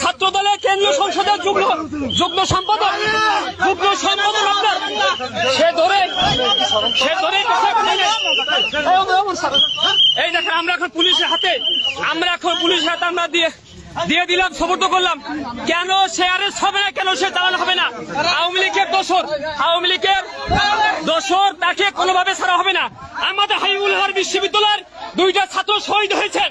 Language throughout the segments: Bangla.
ছাত্র দলের কেন্দ্রীয় সংসদের যুগ্ম যুগ্ম সম্পাদক যুগ্ম সম্পাদক আপনার। সে ধরে সে ধরে এই দেখেন, আমরা এখন পুলিশের হাতে, আমরা এখন পুলিশের হাতে আমরা দিয়ে দিয়ে দিলাম সমর্থ করলাম। কেন সে আরেস্ট হবে না, কেন সে চালানো হবে না? আওয়ামী লীগের দোষর, আওয়ামী লীগের দোষর তাকে কোনোভাবে ছাড়া হবে না। আমাদের হাইবুল হর বিশ্ববিদ্যালয়ের দুইটা ছাত্র শহীদ হয়েছেন।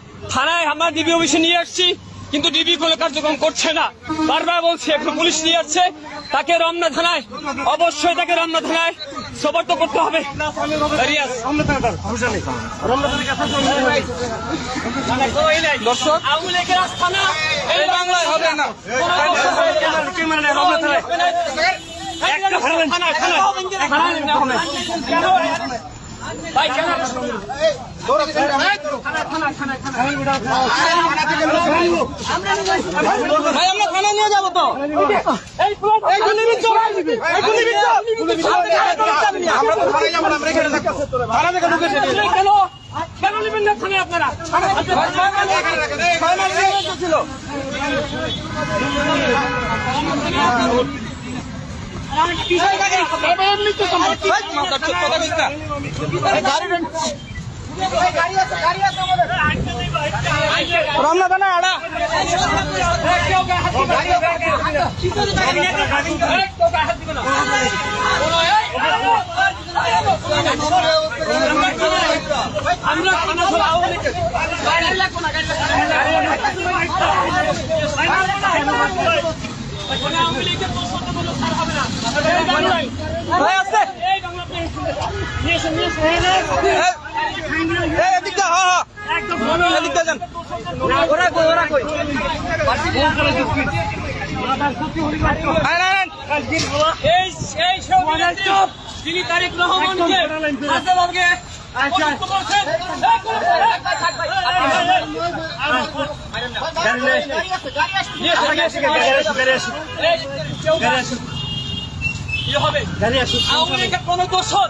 থানায় আমরা ডিবি অফিসে নিয়ে আসছি কিন্তু ডিবি কোনো কার্যক্রম করছে না। বারবার বলছি এখন পুলিশ নিয়ে যাচ্ছে তাকে রমনা থানায় অবশ্যই তাকে রমনা থানায় সবর্ত করতে হবে। দর্শক আওয়ামী লীগের আস্থানা এই বাংলায় হবে না। একটা আমরা থানা নিয়ে যাব তো আমরা তো থানায় যাব না আমরা এখানে থানা থেকে ঢুকে কেন কেন নেবেন না থানায় আপনারা ছিল রমনা থানা আড়া আমরা থানা ধরে কোনো ছাড় হবে না এই বাংলায় ভাই হ্যাঁ হ্যাঁ রহমানকে আজকে কোন দোষর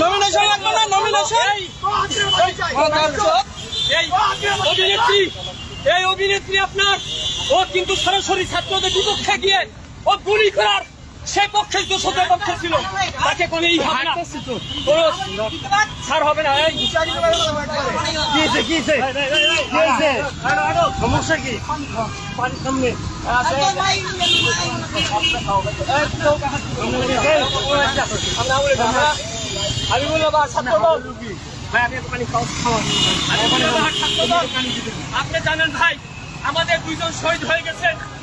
নমিনেশন লাগবে না? নমিনেশন অভিনেত্রী এই অভিনেত্রী আপনার। ও কিন্তু সরাসরি ছাত্রদের বিপক্ষে গিয়ে ও গুলি করার সে পক্ষে দোষদের পক্ষে ছিল তাকে কোনো এই হবে না কোনো ছাড় হবে না এই। সমস্যা কি? আমি বললাম ছাত্র পানি আমি বললাম, দল আপনি জানেন ভাই আমাদের দুইজন শহীদ হয়ে গেছেন।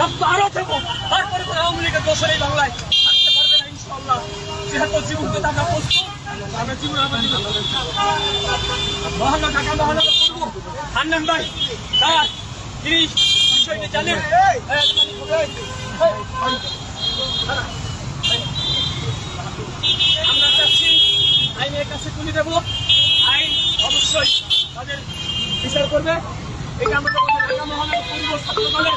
রক্ত আরও দেবো তারপরে কোনো আওয়ামী লীগের দোষর এই বাংলায় থাকতে পারবে না ইনশাল্লাহ যেহেতু জীবন পেতে আমরা প্রস্তুত আমরা জীবন আমরা জীবন। মহানগর ঢাকা মহানগর করব বিষয়টি জানেন। আমরা চাচ্ছি আইনের কাছে তুলে দেবো। আইন অবশ্যই তাদের বিচার করবে। এটা আমাদের ঢাকা মহানগর পূর্ব ছাত্র দলের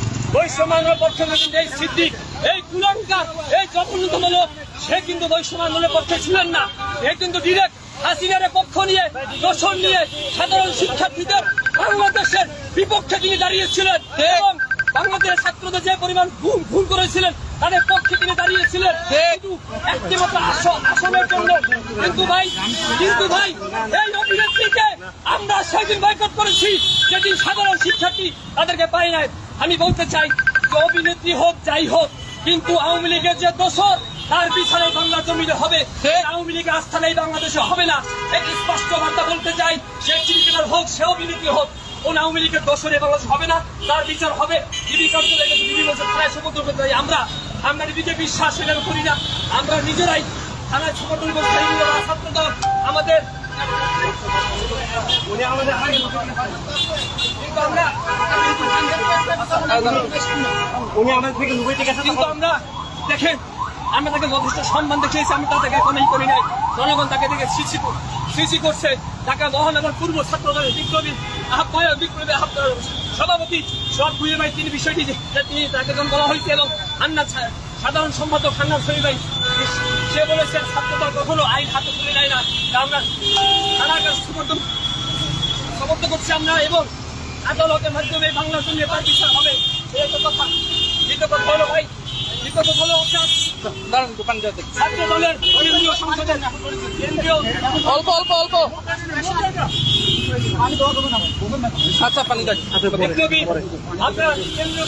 পক্ষ পক্ষে কিন্তু এই সিদ্দিক এই কুলঙ্কার এই জঘন্যতম লোক সে কিন্তু বৈষম্য আন্দোলনের পক্ষে ছিলেন না। এ কিন্তু ডিরেক্ট হাসিনার পক্ষ নিয়ে দোষণ নিয়ে সাধারণ শিক্ষার্থীদের বাংলাদেশের বিপক্ষে তিনি দাঁড়িয়েছিলেন এবং বাংলাদেশের ছাত্রদের যে পরিমাণ ভুল ভুল করেছিলেন তাদের পক্ষে তিনি দাঁড়িয়েছিলেন। কিন্তু একটি মাত্র আস- জন্য কিন্তু ভাই কিন্তু ভাই এই অভিনেত্রীকে আমরা সেদিন বয়কট করেছি। যেদিন সাধারণ শিক্ষার্থী তাদেরকে পাই নাই। আমি বলতে চাই যে অভিনেত্রী হোক যাই হোক কিন্তু আওয়ামী লীগের যে দোষর তার বিচারে বাংলা জমিনে হবে। আওয়ামী লীগের আস্থা নেই বাংলাদেশে হবে না। একটি স্পষ্ট বার্তা বলতে চাই সে ক্রিকেটার হোক সে অভিনেত্রী হোক কোন আওয়ামী লীগের দোষরে বাংলাদেশ হবে না তার বিচার হবে। চাই আমরা। আমরা ডিবিকে বিশ্বাস করি না। আমরা নিজেরাই থানায় সমর্থন ছাত্র দল আমাদের উনি আমাদের দেখেন, আমরা তাকে যথেষ্ট সম্মান দেখিয়েছি আমি তাদেরকে এখনই করি নাই। জনগণ তাকে দেখে সিসি সিসি করছে। ঢাকা মহানগর পূর্ব ছাত্র দলের বিপ্লবী আহ্বায়ক বিপ্লবী আহ্বায়ক সভাপতি সব বুঝে ভাই, তিনি বিষয়টি যে তিনি তাকে বলা হয়েছে এবং সা- সাধারণ সম্পাদক হান্নান শরীফ ভাই সে বলেছেন ছাত্র দল কখনো আইন হাতে তুলে নেয় না। আমরা থানার কাছে সমর্থন সমর্থন করছি আমরা এবং আদালতের মাধ্যমে বাংলার জন্য তার বিচার হবে। এই কথা। হলো ভাই দ্বিতীয় কথা হলো আপনার দাঁড়ান ছাত্র দলের কেন্দ্রীয় সংসদের কেন্দ্রীয় অল্প অল্প অল্প। আচ্ছা পানি দাঁড়ি আপনার কেন্দ্রীয়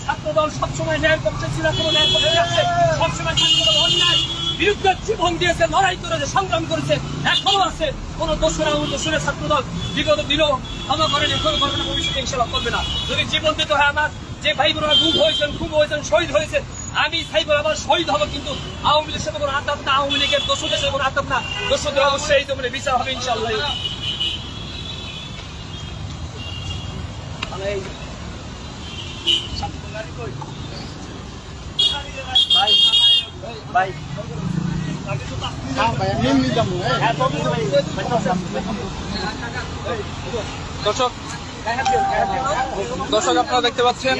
দল সবসময় ন্যায়ের পক্ষে ছিল, কোনো সবসময় ছাত্র অন্যায় বিরুদ্ধে জীবন দিয়েছে, লড়াই করেছে, সংগ্রাম করেছে, এখনও আছে। কোন দোষরা দোষরে ছাত্র দল বিগত দিল ক্ষমা করেন এখন করবে না ভবিষ্যতে ইনশাল্লাহ করবে না। যদি জীবন দিতে, হয়, আমার যে ভাই বোনেরা গুম হয়েছেন, খুব হয়েছেন, শহীদ হয়েছে, আমি সাইবর আবার শহীদ হব, কিন্তু আওয়ামী লীগের সাথে কোনো আতাপ না, আওয়ামী লীগের দোষদের সাথে কোনো আতাপ না। দোষদের অবশ্যই তো মানে বিচার হবে ইনশাল্লাহ দর্শক দর্শক আপনারা দেখতে পাচ্ছেন।